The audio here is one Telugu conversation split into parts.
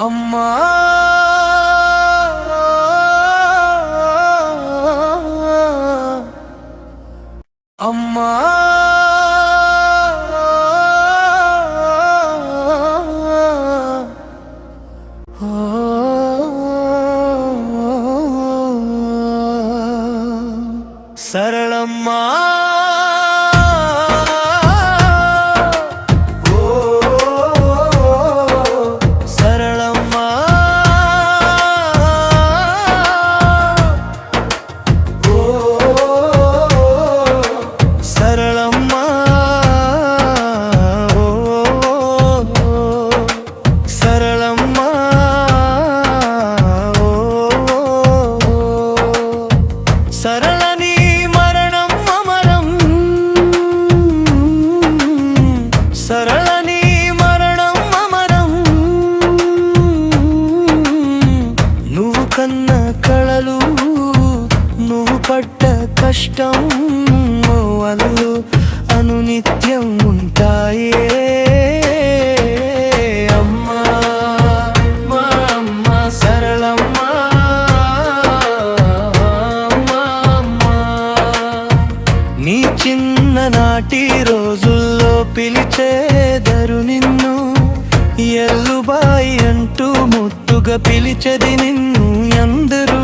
அம்மா. அம்மா. சரளம்மா. కష్టం అల్లు అనునిత్యం ఉంటాయే. అమ్మా మా అమ్మ నీ చిన్ననాటి రోజుల్లో పిలిచేదరు నిన్ను ఎల్లుబాయి అంటూ ముత్తుగా పిలిచది నిన్ను ఎందరూ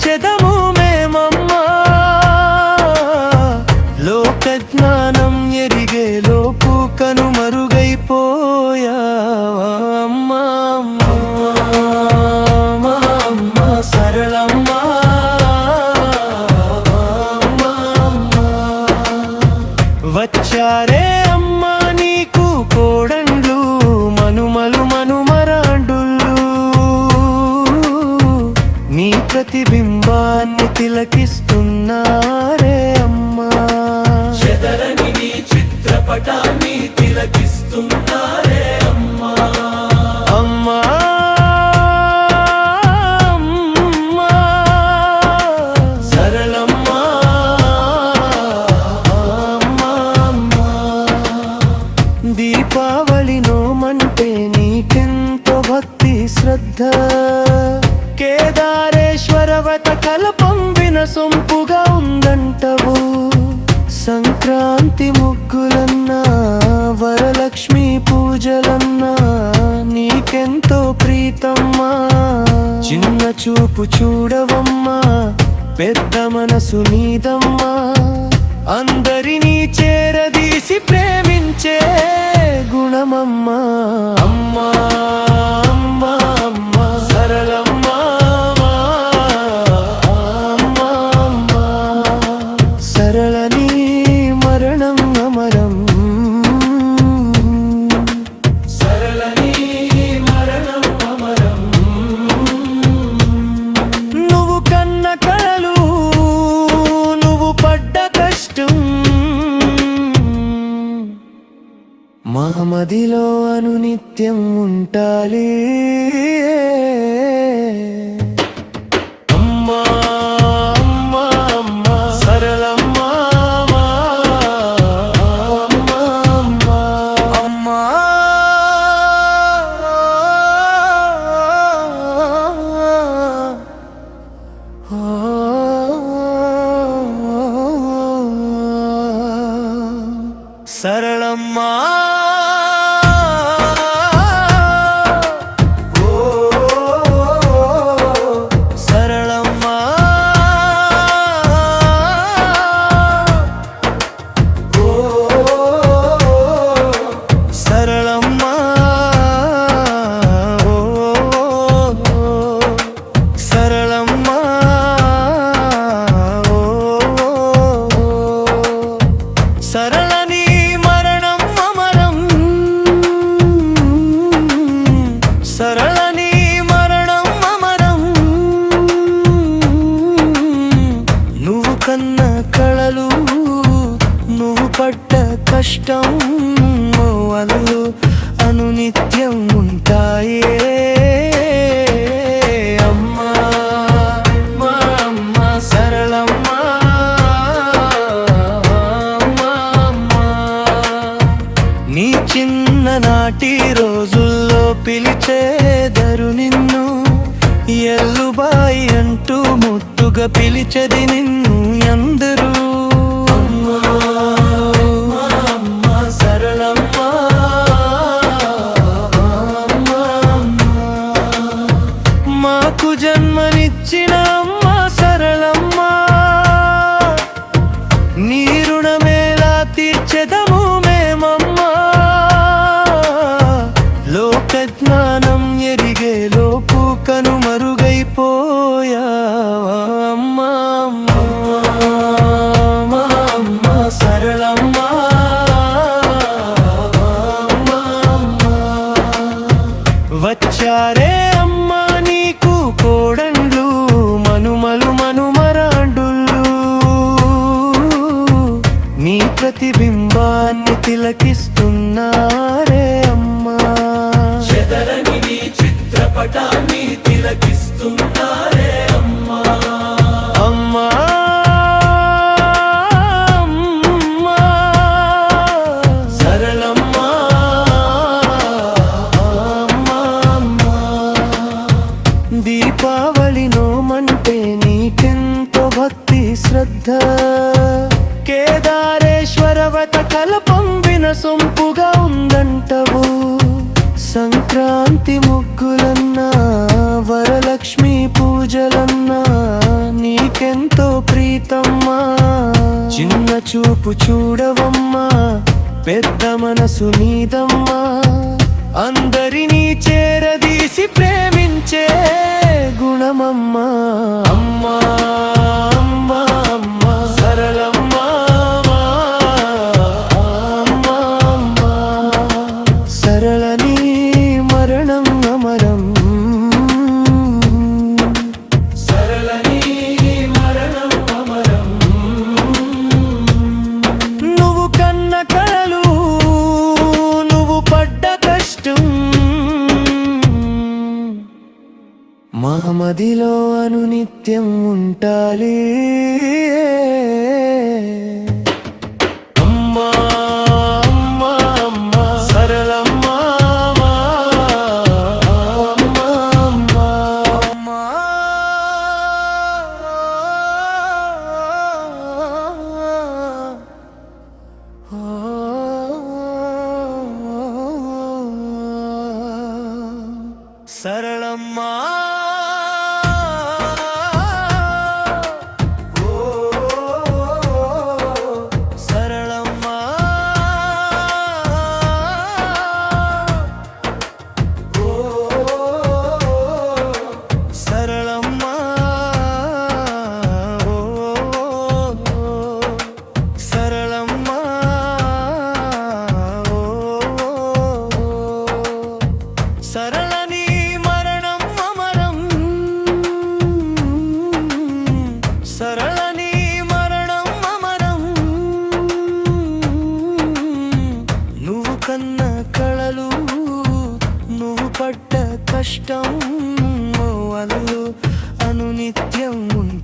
చెదం తిలకిస్తుంది. పూజలన్నా వరలక్ష్మి పూజలన్నా నీకెంతో ప్రీతమ్మా. చిన్న చూపు చూడవమ్మా పెద్ద మనసు నీదమ్మా. అందరినీ చేరదీసి ప్రేమించే గుణమమ్మా. అమ్మా అమ్మా అమ్మా. మా మదిలో అనునిత్యం ఉంటాలి. కష్టం అల్లు అనునిత్యం ఉంటాయే. అమ్మా అమ్మ సరళమ్మా నీ చిన్ననాటి రోజుల్లో పిలిచేదరు నిన్ను ఎల్లుబాయి అంటూ ముత్తుగా పిలిచది చిత్రపటాన్ని తిలకిస్తున్నారే అమ్మా. అమ్మా సరళమ్మా. అమ్మా, అమ్మా. దీపావళి నోమంటే నీకెంతో భక్తి శ్రద్ధ. కేదారేశ్వర వ్రత కలపంబిన సొంపుగా ఉందంటవు. సంక్రాంతి ముగ్గులన్నా వరలక్ష్మి పూజలన్నా నీకెంతో ప్రీతమ్మా. చిన్న చూపు చూడవమ్మా పెద్ద మనసు నీదమ్మా. అందరినీ చేరదీసి ప్రేమించే గుణమమ్మా. అమ్మా. అమ్మా మహమదిలో అనునిత్యం ఉంటాలి.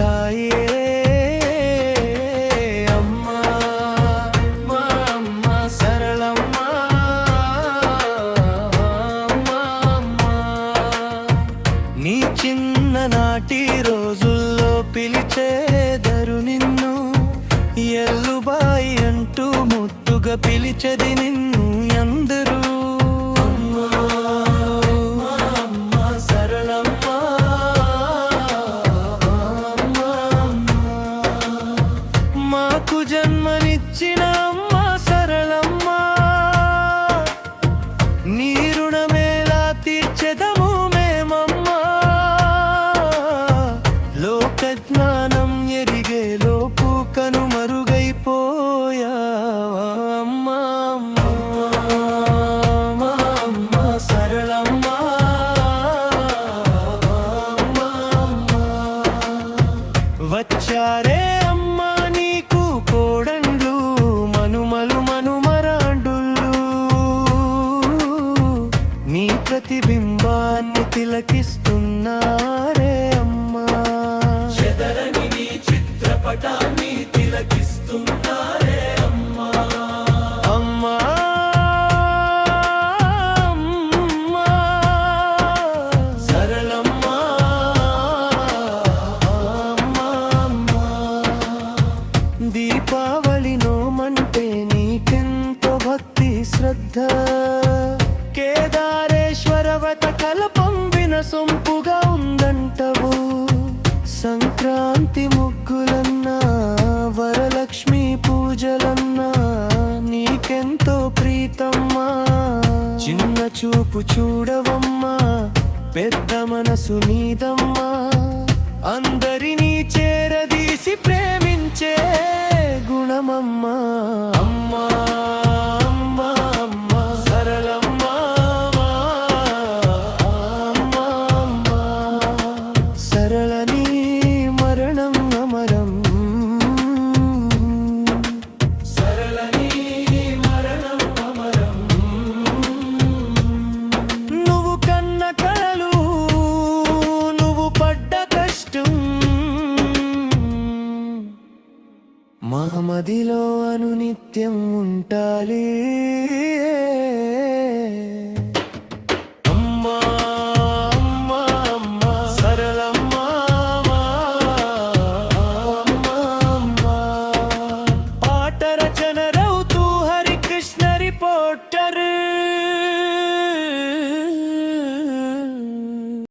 తాయే అమ్మా మా అమ్మ సరళమ్మా నీ చిన్ననాటి రోజుల్లో పిలిచేదరు నిన్ను ఎల్లుబాయి అంటూ ముద్దుగా పిలిచది నిన్ను. ప్రతిబింబాన్ని తిలకిస్తున్నారే అమ్మా. చిత్రపటాన్ని తిలకిస్తు చూపు చూడవమ్మా పెద్ద మనసు నీదమ్మా. అందరినీ చేరదీసి ప్రేమించే గుణమమ్మా అమ్మా. నిత్యం ఉంటాలి.